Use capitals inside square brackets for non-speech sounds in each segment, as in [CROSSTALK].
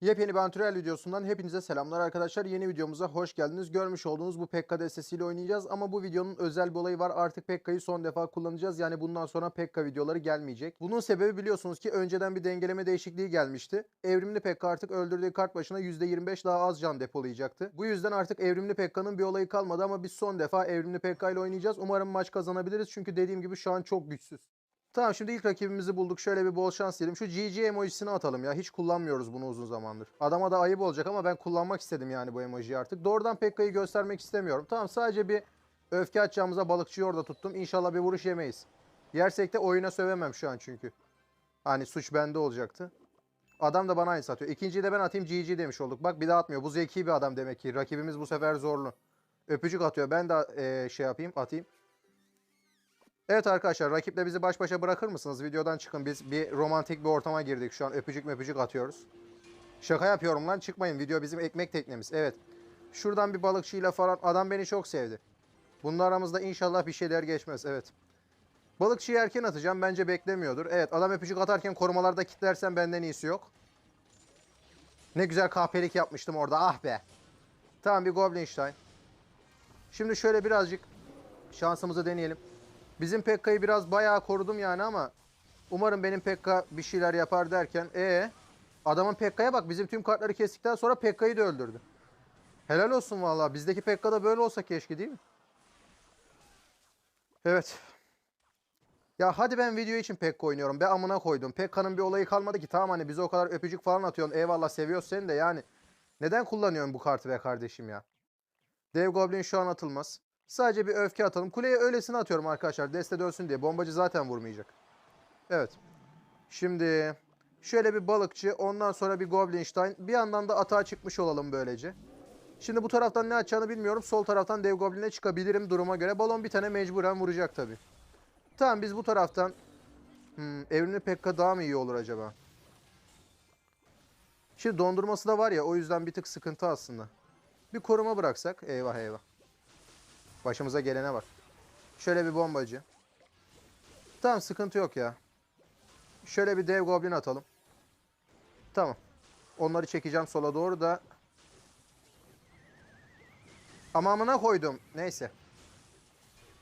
Yepyeni bir antrenör videosundan hepinize selamlar arkadaşlar. Yeni videomuza hoş geldiniz. Görmüş olduğunuz bu Pekka destesiyle oynayacağız ama bu videonun özel bir olayı var. Artık Pekka'yı son defa kullanacağız. Yani bundan sonra Pekka videoları gelmeyecek. Bunun sebebi biliyorsunuz ki önceden bir dengeleme değişikliği gelmişti. Evrimli Pekka artık öldürdüğü kart başına %25 daha az can depolayacaktı. Bu yüzden artık Evrimli Pekka'nın bir olayı kalmadı ama biz son defa Evrimli Pekka ile oynayacağız. Umarım maç kazanabiliriz çünkü dediğim gibi şu an çok güçsüz. Tamam şimdi ilk rakibimizi bulduk. Şöyle bir bol şans diyelim. Şu GG emojisini atalım ya. Hiç kullanmıyoruz bunu uzun zamandır. Adama da ayıp olacak ama ben kullanmak istedim yani bu emojiyi artık. Doğrudan Pekka'yı göstermek istemiyorum. Tamam sadece bir öfke atacağımıza balıkçıyı orada tuttum. İnşallah bir vuruş yemeyiz. Yersek de oyuna sövemem şu an çünkü. Hani suç bende olacaktı. Adam da bana aynı satıyor. İkinciyi de ben atayım GG demiş olduk. Bak bir daha atmıyor. Bu zeki bir adam demek ki. Rakibimiz bu sefer zorlu. Öpücük atıyor. Ben de eee, şey yapayım atayım. Evet arkadaşlar rakiple bizi baş başa bırakır mısınız? Videodan çıkın. Biz bir romantik bir ortama girdik. Şu an öpücük möpücük atıyoruz. Şaka yapıyorum lan çıkmayın. Video bizim ekmek teknemiz. Evet. Şuradan bir balıkçıyla falan adam beni çok sevdi. Bunun aramızda inşallah bir şeyler geçmez. Evet. Balıkçıyı erken atacağım. Bence beklemiyordur. Evet adam öpücük atarken korumalarda kitlersen benden iyisi yok. Ne güzel kahpelik yapmıştım orada. Ah be. Tamam bir Goblinstein. Şimdi şöyle birazcık şansımızı deneyelim. Bizim Pekka'yı biraz bayağı korudum yani ama umarım benim Pekka bir şeyler yapar derken e adamın Pekka'ya bak bizim tüm kartları kestikten sonra Pekka'yı da öldürdü. Helal olsun vallahi. Bizdeki Pekka da böyle olsa keşke değil mi? Evet. Ya hadi ben video için Pekka oynuyorum. Be amına koydum. Pekka'nın bir olayı kalmadı ki. Tamam hani bize o kadar öpücük falan atıyorsun. Eyvallah seviyoruz seni de yani. Neden kullanıyorsun bu kartı be kardeşim ya? Dev Goblin şu an atılmaz. Sadece bir öfke atalım. Kuleye öylesine atıyorum arkadaşlar. Deste dönsün diye. Bombacı zaten vurmayacak. Evet. Şimdi şöyle bir balıkçı. Ondan sonra bir Goblinstein. Bir yandan da atağa çıkmış olalım böylece. Şimdi bu taraftan ne atacağını bilmiyorum. Sol taraftan Dev Goblin'e çıkabilirim duruma göre. Balon bir tane mecburen vuracak tabii. Tamam biz bu taraftan hmm, Evrimli Pekka daha mı iyi olur acaba? Şimdi dondurması da var ya o yüzden bir tık sıkıntı aslında. Bir koruma bıraksak. Eyvah eyvah. Başımıza gelene bak. Şöyle bir bombacı. Tamam sıkıntı yok ya. Şöyle bir dev goblin atalım. Tamam. Onları çekeceğim sola doğru da. Amamına koydum. Neyse.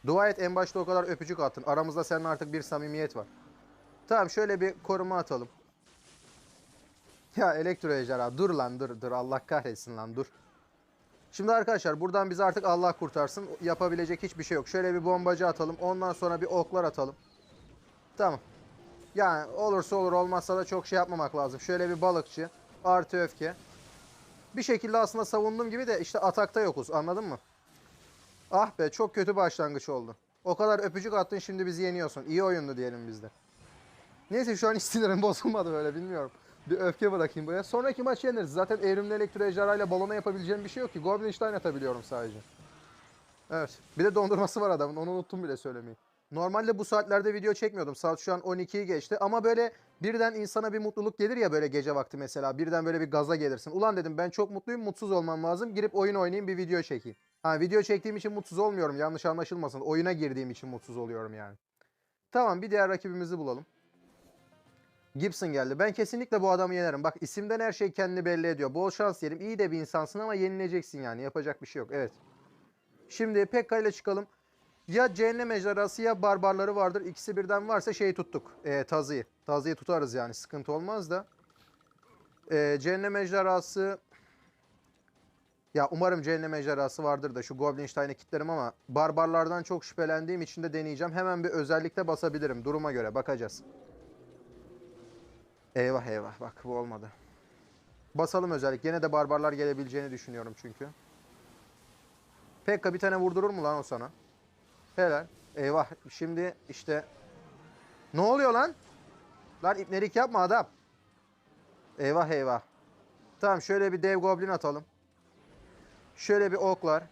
Dua et en başta o kadar öpücük attın. Aramızda senin artık bir samimiyet var. Tamam şöyle bir koruma atalım. Ya elektro ejderha dur lan dur dur Allah kahretsin lan dur. Şimdi arkadaşlar buradan bizi artık Allah kurtarsın. Yapabilecek hiçbir şey yok. Şöyle bir bombacı atalım. Ondan sonra bir oklar atalım. Tamam. Yani olursa olur olmazsa da çok şey yapmamak lazım. Şöyle bir balıkçı. Artı öfke. Bir şekilde aslında savunduğum gibi de işte atakta yokuz. Anladın mı? Ah be çok kötü başlangıç oldu. O kadar öpücük attın şimdi bizi yeniyorsun. İyi oyundu diyelim bizde. Neyse şu an [LAUGHS] hiç sinirim bozulmadı böyle bilmiyorum. Bir öfke bırakayım buraya. Sonraki maç yeniriz. Zaten evrimli elektro ejderhayla balona yapabileceğim bir şey yok ki. Goblinstein atabiliyorum sadece. Evet. Bir de dondurması var adamın. Onu unuttum bile söylemeyi. Normalde bu saatlerde video çekmiyordum. Saat şu an 12'yi geçti. Ama böyle birden insana bir mutluluk gelir ya böyle gece vakti mesela. Birden böyle bir gaza gelirsin. Ulan dedim ben çok mutluyum. Mutsuz olmam lazım. Girip oyun oynayayım bir video çekeyim. Ha video çektiğim için mutsuz olmuyorum. Yanlış anlaşılmasın. Oyuna girdiğim için mutsuz oluyorum yani. Tamam bir diğer rakibimizi bulalım. Gibson geldi. Ben kesinlikle bu adamı yenerim. Bak isimden her şey kendini belli ediyor. Bol şans diyelim. İyi de bir insansın ama yenileceksin yani. Yapacak bir şey yok. Evet. Şimdi Pekka ile çıkalım. Ya cehennem ejderhası ya barbarları vardır. İkisi birden varsa şeyi tuttuk. E, tazıyı. Tazıyı tutarız yani. Sıkıntı olmaz da. E, cehennem ejderhası... Ya umarım cehennem ejderhası vardır da şu Goblinstein'e kitlerim ama barbarlardan çok şüphelendiğim için de deneyeceğim. Hemen bir özellikle basabilirim. Duruma göre bakacağız. Eyvah eyvah bak bu olmadı. Basalım özellik. Gene de barbarlar gelebileceğini düşünüyorum çünkü. Pekka bir tane vurdurur mu lan o sana? Helal. Eyvah şimdi işte. Ne oluyor lan? Lan ipnelik yapma adam. Eyvah eyvah. Tamam şöyle bir dev goblin atalım. Şöyle bir oklar.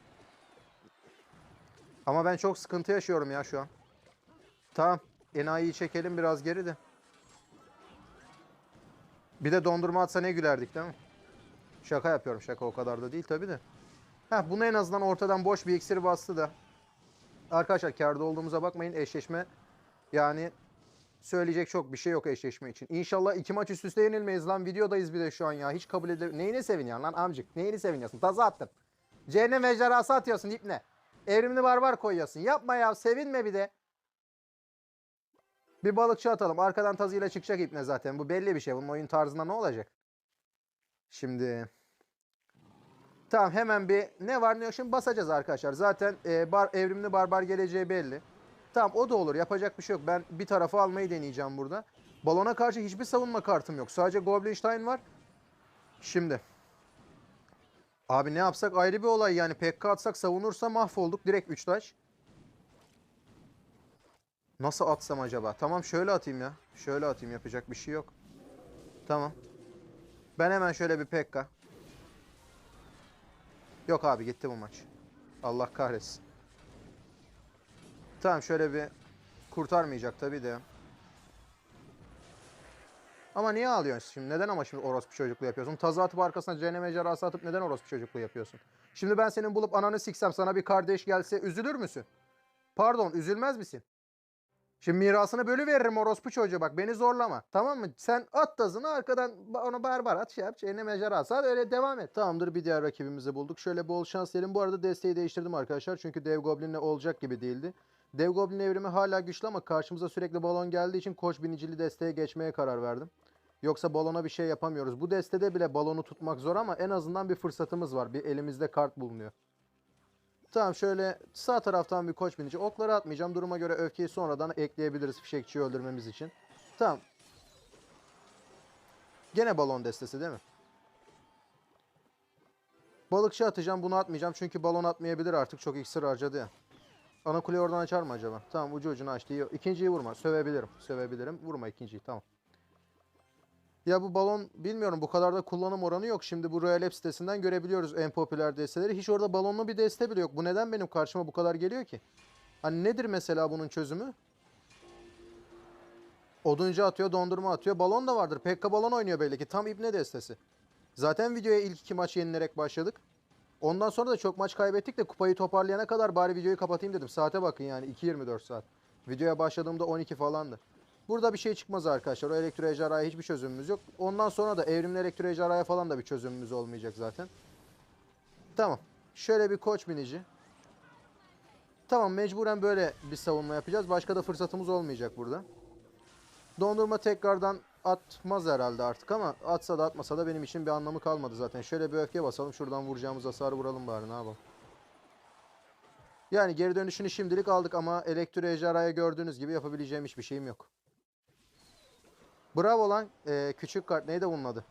Ama ben çok sıkıntı yaşıyorum ya şu an. Tamam. Enayi'yi çekelim biraz geri de. Bir de dondurma atsa ne gülerdik değil mi? Şaka yapıyorum şaka o kadar da değil tabi de. Heh, bunu en azından ortadan boş bir iksir bastı da. Arkadaşlar karda olduğumuza bakmayın eşleşme yani Söyleyecek çok bir şey yok eşleşme için. İnşallah iki maç üst üste yenilmeyiz lan. Videodayız bir de şu an ya. Hiç kabul edil... Neyine seviniyorsun lan amcık? Neyini seviniyorsun? Taza attın. Cehennem ejderhası atıyorsun ipne. Evrimli barbar koyuyorsun. Yapma ya sevinme bir de. Bir balıkçı atalım. Arkadan tazıyla çıkacak ipne zaten. Bu belli bir şey. Bunun oyun tarzında ne olacak? Şimdi... Tamam hemen bir ne var ne yok şimdi basacağız arkadaşlar. Zaten e, bar, evrimli barbar geleceği belli. Tamam o da olur yapacak bir şey yok. Ben bir tarafı almayı deneyeceğim burada. Balona karşı hiçbir savunma kartım yok. Sadece Goblinstein var. Şimdi. Abi ne yapsak ayrı bir olay yani. PK atsak savunursa mahvolduk. Direkt 3 taş. Nasıl atsam acaba? Tamam şöyle atayım ya. Şöyle atayım yapacak bir şey yok. Tamam. Ben hemen şöyle bir PK. Yok abi gitti bu maç. Allah kahretsin. Tamam şöyle bir kurtarmayacak tabii de. Ama niye ağlıyorsun şimdi? Neden ama şimdi orospu çocukluğu yapıyorsun? Tazı atıp arkasına cehennem ejderhası atıp neden orospu çocukluğu yapıyorsun? Şimdi ben senin bulup ananı siksem sana bir kardeş gelse üzülür müsün? Pardon üzülmez misin? Şimdi mirasını bölü veririm orospu çocuğu bak beni zorlama. Tamam mı? Sen at tazını arkadan ona barbar at şey yap. Cehennem ejderhası at öyle devam et. Tamamdır bir diğer rakibimizi bulduk. Şöyle bol şans diyelim. Bu arada desteği değiştirdim arkadaşlar. Çünkü dev goblinle olacak gibi değildi. Dev Goblin evrimi hala güçlü ama karşımıza sürekli balon geldiği için koç binicili desteğe geçmeye karar verdim. Yoksa balona bir şey yapamıyoruz. Bu destede bile balonu tutmak zor ama en azından bir fırsatımız var. Bir elimizde kart bulunuyor. Tamam şöyle sağ taraftan bir koç binici. Okları atmayacağım. Duruma göre öfkeyi sonradan ekleyebiliriz fişekçiyi öldürmemiz için. Tamam. Gene balon destesi değil mi? Balıkçı atacağım. Bunu atmayacağım. Çünkü balon atmayabilir artık. Çok iksir harcadı ya. Ana kule oradan açar mı acaba? Tamam ucu ucuna açtı. İyi. İkinciyi vurma. Sövebilirim. Sövebilirim. Vurma ikinciyi. Tamam. Ya bu balon bilmiyorum bu kadar da kullanım oranı yok. Şimdi bu Royal App sitesinden görebiliyoruz en popüler desteleri. Hiç orada balonlu bir deste bile yok. Bu neden benim karşıma bu kadar geliyor ki? Hani nedir mesela bunun çözümü? Oduncu atıyor, dondurma atıyor. Balon da vardır. Pekka balon oynuyor belli ki. Tam ibne destesi. Zaten videoya ilk iki maç yenilerek başladık. Ondan sonra da çok maç kaybettik de kupayı toparlayana kadar bari videoyu kapatayım dedim. Saate bakın yani 2.24 saat. Videoya başladığımda 12 falandı. Burada bir şey çıkmaz arkadaşlar. O elektro ejderhaya hiçbir çözümümüz yok. Ondan sonra da evrimli elektro ejderhaya falan da bir çözümümüz olmayacak zaten. Tamam. Şöyle bir koç binici. Tamam mecburen böyle bir savunma yapacağız. Başka da fırsatımız olmayacak burada. Dondurma tekrardan atmaz herhalde artık ama atsa da atmasa da benim için bir anlamı kalmadı zaten. Şöyle bir öfke basalım. Şuradan vuracağımız hasarı vuralım bari ne yapalım. Yani geri dönüşünü şimdilik aldık ama elektro ejderhaya gördüğünüz gibi yapabileceğim hiçbir şeyim yok. Bravo lan. Ee, küçük kart neydi bunun adı?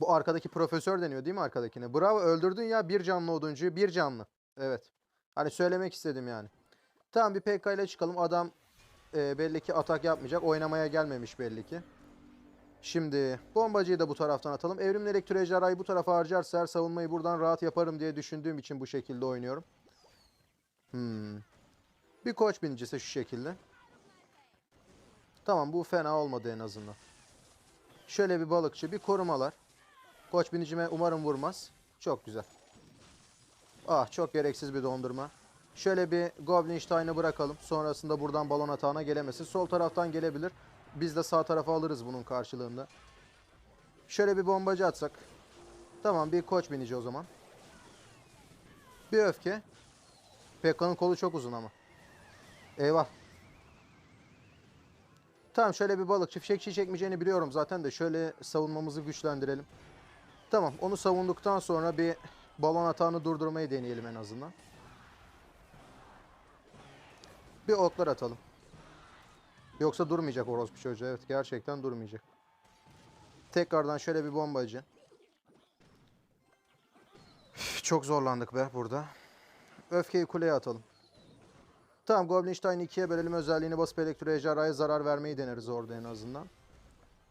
Bu arkadaki profesör deniyor değil mi arkadakine? Bravo öldürdün ya bir canlı oduncuyu bir canlı. Evet. Hani söylemek istedim yani. Tamam bir PK ile çıkalım. Adam e, belli ki atak yapmayacak. Oynamaya gelmemiş belli ki. Şimdi bombacıyı da bu taraftan atalım. Evrimli elektro ejderhayı bu tarafa harcarsa eğer savunmayı buradan rahat yaparım diye düşündüğüm için bu şekilde oynuyorum. Hmm. Bir koç binicisi şu şekilde. Tamam bu fena olmadı en azından. Şöyle bir balıkçı, bir korumalar. Koç binicime umarım vurmaz. Çok güzel. Ah çok gereksiz bir dondurma. Şöyle bir Goblinstein'ı bırakalım. Sonrasında buradan balon atağına gelemesin. Sol taraftan gelebilir. Biz de sağ tarafa alırız bunun karşılığında. Şöyle bir bombacı atsak. Tamam bir koç binici o zaman. Bir öfke. Pekka'nın kolu çok uzun ama. Eyvah. Tamam şöyle bir balıkçı fişekçi çekmeyeceğini biliyorum zaten de şöyle savunmamızı güçlendirelim. Tamam onu savunduktan sonra bir balon atağını durdurmayı deneyelim en azından. Bir oklar atalım. Yoksa durmayacak orospu çocuğu. Evet gerçekten durmayacak. Tekrardan şöyle bir bombacı. Çok zorlandık be burada. Öfkeyi kuleye atalım. Tamam Goblinstein'i ikiye bölelim özelliğini basıp elektro ejderhaya zarar vermeyi deneriz orada en azından.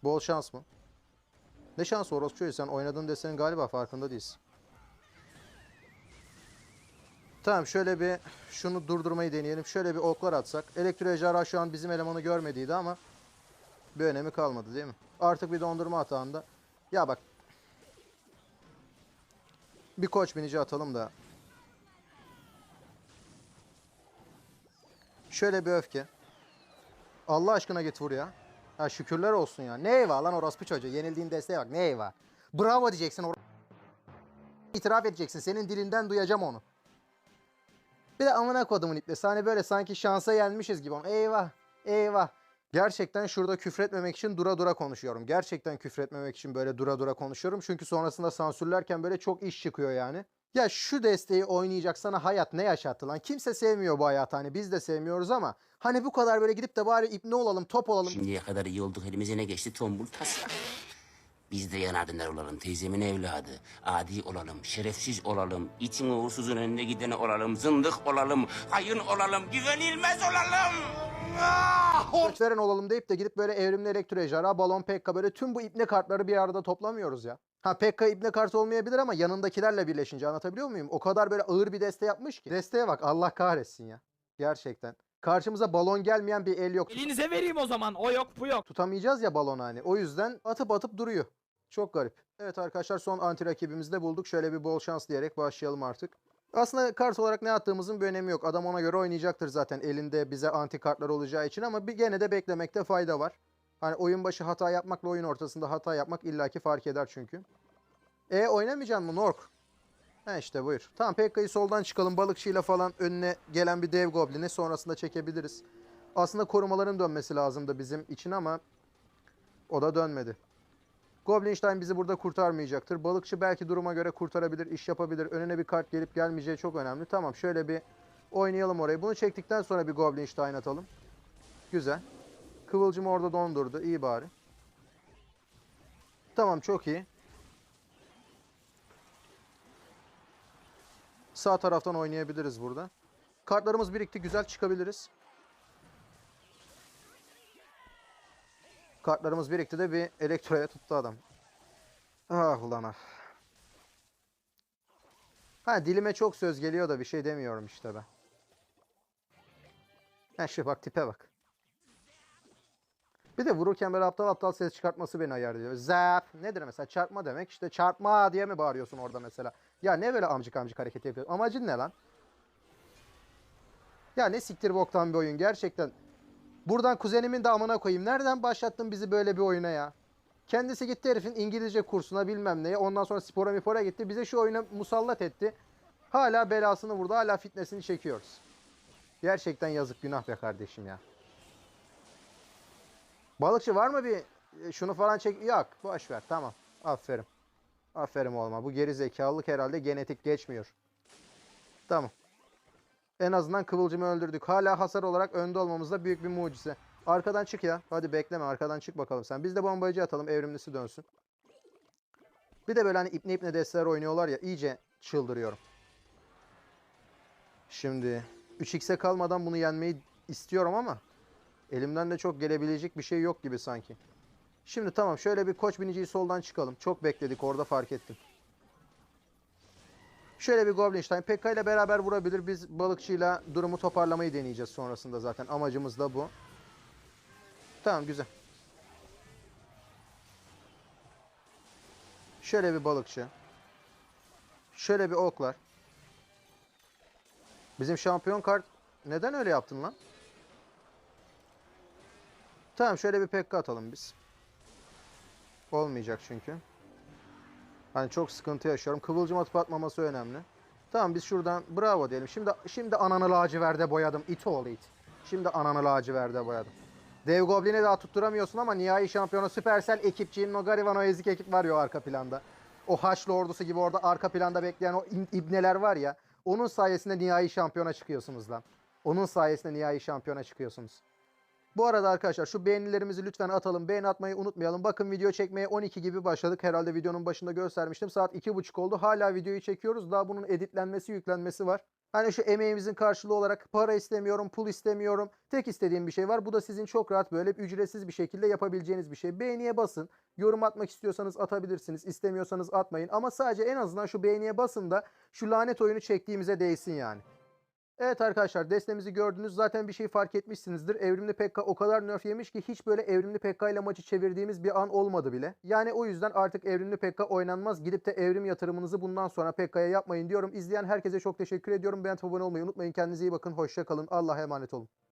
Bol şans mı? Ne şansı orospu sen oynadığın desenin galiba farkında değilsin. Tamam şöyle bir şunu durdurmayı deneyelim. Şöyle bir oklar atsak. Elektro ejderha şu an bizim elemanı görmediydi ama bir önemi kalmadı değil mi? Artık bir dondurma atağında. Ya bak. Bir koç binici atalım da. Şöyle bir öfke. Allah aşkına git vur ya. Ha şükürler olsun ya. Ne eyvah lan orospu çocuğu. Yenildiğin desteğe bak. Ne eyvah. Bravo diyeceksin. or- İtiraf edeceksin. Senin dilinden duyacağım onu. Bir de amına kodumun iplesi. Hani böyle sanki şansa yenmişiz gibi. Eyvah. Eyvah. Gerçekten şurada küfretmemek için dura dura konuşuyorum. Gerçekten küfretmemek için böyle dura dura konuşuyorum. Çünkü sonrasında sansürlerken böyle çok iş çıkıyor yani. Ya şu desteği oynayacak sana hayat ne yaşattı lan? Kimse sevmiyor bu hayatı hani biz de sevmiyoruz ama hani bu kadar böyle gidip de bari ipne olalım, top olalım. Şimdiye kadar iyi olduk elimize ne geçti tombul taslak. Biz de yanardınlar olalım teyzemin evladı. Adi olalım, şerefsiz olalım, itin uğursuzun önüne gideni olalım, zındık olalım, hayın olalım, güvenilmez olalım. Ah! Veren olalım deyip de gidip böyle evrimli elektro ejderha, balon pekka böyle tüm bu ipne kartları bir arada toplamıyoruz ya. Ha pekka ipne kartı olmayabilir ama yanındakilerle birleşince anlatabiliyor muyum? O kadar böyle ağır bir deste yapmış ki. Desteğe bak Allah kahretsin ya. Gerçekten. Karşımıza balon gelmeyen bir el yok. Elinize vereyim o zaman. O yok bu yok. Tutamayacağız ya balonu hani. O yüzden atıp atıp duruyor. Çok garip. Evet arkadaşlar son anti rakibimizi de bulduk. Şöyle bir bol şans diyerek başlayalım artık. Aslında kart olarak ne attığımızın bir önemi yok. Adam ona göre oynayacaktır zaten elinde bize anti kartlar olacağı için ama bir gene de beklemekte fayda var. Hani oyun başı hata yapmakla oyun ortasında hata yapmak illaki fark eder çünkü. E oynamayacaksın mı Nork? He işte buyur. Tamam Pekka'yı soldan çıkalım. Balıkçıyla falan önüne gelen bir dev goblini sonrasında çekebiliriz. Aslında korumaların dönmesi lazımdı bizim için ama o da dönmedi. Goblinstein bizi burada kurtarmayacaktır. Balıkçı belki duruma göre kurtarabilir, iş yapabilir. Önüne bir kart gelip gelmeyeceği çok önemli. Tamam şöyle bir oynayalım orayı. Bunu çektikten sonra bir Goblinstein atalım. Güzel. Kıvılcım orada dondurdu. İyi bari. Tamam çok iyi. Sağ taraftan oynayabiliriz burada. Kartlarımız birikti. Güzel çıkabiliriz. Kartlarımız birikti de bir elektroya tuttu adam. Ah ulan ah. Ha dilime çok söz geliyor da bir şey demiyorum işte ben. Ha şu bak tipe bak. Bir de vururken böyle aptal aptal ses çıkartması beni ayarlıyor. Zap. Nedir mesela? Çarpma demek. İşte çarpma diye mi bağırıyorsun orada mesela? Ya ne böyle amcık amcık hareket yapıyorsun? Amacın ne lan? Ya ne siktir boktan bir oyun gerçekten. Buradan kuzenimin de amına koyayım. Nereden başlattın bizi böyle bir oyuna ya? Kendisi gitti herifin İngilizce kursuna bilmem neye. Ondan sonra spora mipora gitti. Bize şu oyuna musallat etti. Hala belasını vurdu. Hala fitnesini çekiyoruz. Gerçekten yazık günah be kardeşim ya. Balıkçı var mı bir e, şunu falan çek? Yok. Boş ver. Tamam. Aferin. Aferin olma. Bu geri zekalılık herhalde genetik geçmiyor. Tamam. En azından Kıvılcım'ı öldürdük. Hala hasar olarak önde olmamız da büyük bir mucize. Arkadan çık ya. Hadi bekleme. Arkadan çık bakalım sen. Biz de bombayıcı atalım. Evrimlisi dönsün. Bir de böyle hani ipne ipne desteler oynuyorlar ya. iyice çıldırıyorum. Şimdi 3x'e kalmadan bunu yenmeyi istiyorum ama elimden de çok gelebilecek bir şey yok gibi sanki. Şimdi tamam şöyle bir koç biniciyi soldan çıkalım. Çok bekledik orada fark ettim. Şöyle bir Goblinstein Pekka ile beraber vurabilir. Biz balıkçıyla durumu toparlamayı deneyeceğiz sonrasında zaten. Amacımız da bu. Tamam güzel. Şöyle bir balıkçı. Şöyle bir oklar. Bizim şampiyon kart neden öyle yaptın lan? Tamam şöyle bir Pekka atalım biz. Olmayacak çünkü. Hani çok sıkıntı yaşıyorum. Kıvılcım atıp atmaması önemli. Tamam biz şuradan bravo diyelim. Şimdi şimdi ananı laciverde boyadım. İt oğlu it. Şimdi ananı laciverde boyadım. Dev Goblin'e daha tutturamıyorsun ama nihai şampiyonu Supercell ekipçinin o gariban o ezik ekip var ya arka planda. O Haçlı ordusu gibi orada arka planda bekleyen o ibneler var ya. Onun sayesinde nihai şampiyona çıkıyorsunuz lan. Onun sayesinde nihai şampiyona çıkıyorsunuz. Bu arada arkadaşlar şu beğenilerimizi lütfen atalım. Beğeni atmayı unutmayalım. Bakın video çekmeye 12 gibi başladık. Herhalde videonun başında göstermiştim. Saat 2.30 oldu. Hala videoyu çekiyoruz. Daha bunun editlenmesi, yüklenmesi var. Hani şu emeğimizin karşılığı olarak para istemiyorum, pul istemiyorum. Tek istediğim bir şey var. Bu da sizin çok rahat böyle ücretsiz bir şekilde yapabileceğiniz bir şey. Beğeniye basın. Yorum atmak istiyorsanız atabilirsiniz. İstemiyorsanız atmayın. Ama sadece en azından şu beğeniye basın da şu lanet oyunu çektiğimize değsin yani. Evet arkadaşlar destemizi gördünüz. Zaten bir şey fark etmişsinizdir. Evrimli Pekka o kadar nerf yemiş ki hiç böyle Evrimli Pekka ile maçı çevirdiğimiz bir an olmadı bile. Yani o yüzden artık Evrimli Pekka oynanmaz. Gidip de evrim yatırımınızı bundan sonra Pekka'ya yapmayın diyorum. İzleyen herkese çok teşekkür ediyorum. Beğenip abone olmayı unutmayın. Kendinize iyi bakın. Hoşça kalın. Allah'a emanet olun.